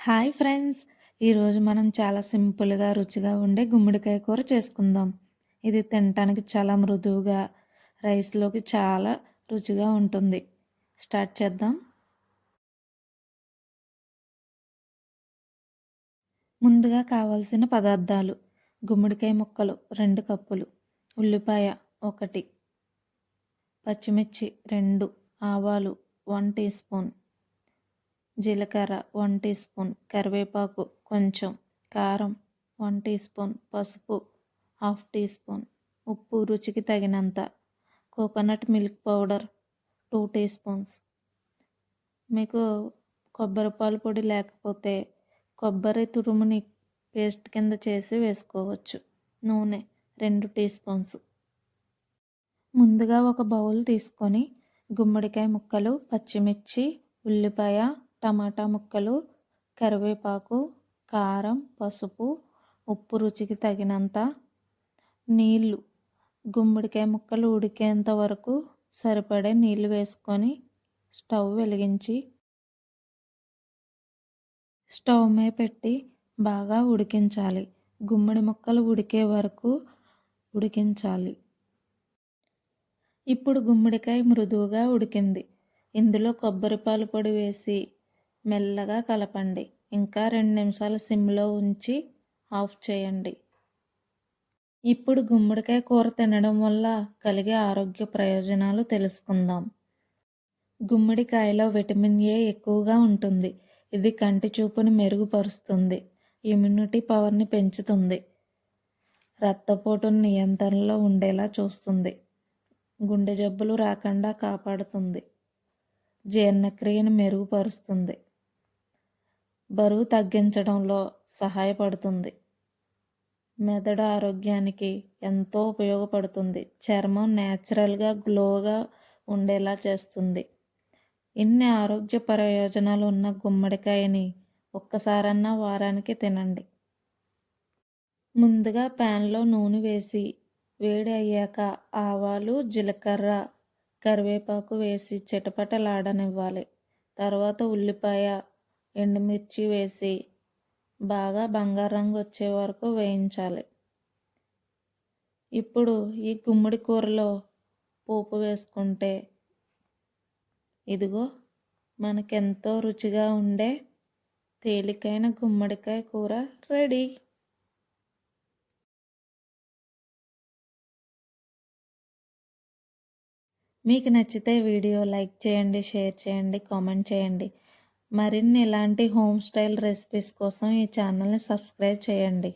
Hi friends. ఈరోజు మనం చాలా సింపుల్గా రుచిగా ఉండే గుమ్మడికాయ కూర చేసుకుందాం. ఇది తినటానికి చాలా మృదువుగా రైస్లోకి చాలా రుచిగా ఉంటుంది. స్టార్ట్ చేద్దాం. ముందుగా కావాల్సిన పదార్థాలు. గుమ్మడికాయ ముక్కలు రెండు కప్పులు. ఉల్లిపాయ ఒకటి. పచ్చిమిర్చి రెండు. ఆవాలు వన్ టీ స్పూన్. జీలకర్ర వన్ టీ స్పూన్ కరివేపాకు కొంచెం కారం వన్ టీ స్పూన్ పసుపు హాఫ్ టీ స్పూన్ ఉప్పు రుచికి తగినంత coconut milk powder two teaspoons. మీకు కొబ్బరి పాలు పొడి లేకపోతే కొబ్బరి తురుముని పేస్ట్ కింద చేసి వేసుకోవచ్చు. నూనె రెండు టీ స్పూన్స్. ముందుగా ఒక బౌల్ తీసుకొని గుమ్మడికాయ ముక్కలు పచ్చిమిర్చి ఉల్లిపాయ టమాటా ముక్కలు కరివేపాకు కారం పసుపు ఉప్పు రుచికి తగినంత నీళ్ళు. గుమ్మడికాయ ముక్కలు ఉడికేంత వరకు సరిపడే నీళ్ళు వేసుకొని స్టవ్ వెలిగించి స్టవ్ మీద పెట్టి బాగా ఉడికించాలి. గుమ్మడి ముక్కలు ఉడికే వరకు ఉడికించాలి. ఇప్పుడు గుమ్మడికాయ మృదువుగా ఉడికింది. ఇందులో కొబ్బరి పాలు పొడి వేసి మెల్లగా కలపండి. ఇంకా రెండు నిమిషాలు సిమ్లో ఉంచి ఆఫ్ చేయండి. ఇప్పుడు గుమ్మడికాయ కూర తినడం వల్ల కలిగే ఆరోగ్య ప్రయోజనాలు తెలుసుకుందాం. గుమ్మడికాయలో విటమిన్ ఏ ఎక్కువగా ఉంటుంది. ఇది కంటి చూపును మెరుగుపరుస్తుంది. ఇమ్యూనిటీ పవర్ని పెంచుతుంది. రక్తపోటును నియంత్రణలో ఉండేలా చూస్తుంది. గుండె జబ్బులు రాకుండా కాపాడుతుంది. జీర్ణక్రియను మెరుగుపరుస్తుంది. బరువు తగ్గించడంలో సహాయపడుతుంది. మెదడు ఆరోగ్యానికి ఎంతో ఉపయోగపడుతుంది. చర్మం న్యాచురల్గా గ్లోగా ఉండేలా చేస్తుంది. ఇన్ని ఆరోగ్య ప్రయోజనాలు ఉన్న గుమ్మడికాయని ఒక్కసారన్నా వారానికి తినండి. ముందుగా ప్యాన్లో నూనె వేసి వేడి అయ్యాక ఆవాలు జీలకర్ర కరివేపాకు వేసి చిటపటలాడనివ్వాలి. తర్వాత ఉల్లిపాయ ఎండుమిర్చి వేసి బాగా బంగారు రంగు వచ్చే వరకు వేయించాలి. ఇప్పుడు ఈ గుమ్మడి కూరలో పోపు వేసుకుంటే ఇదిగో మనకెంతో రుచిగా ఉండే తేలికైన గుమ్మడికాయ కూర రెడీ. మీకు నచ్చితే వీడియో లైక్ చేయండి షేర్ చేయండి కామెంట్ చేయండి. మరిన్ని ఇలాంటి హోమ్ స్టైల్ రెసిపీస్ కోసం ఈ ఛానల్ని సబ్స్క్రైబ్ చేయండి.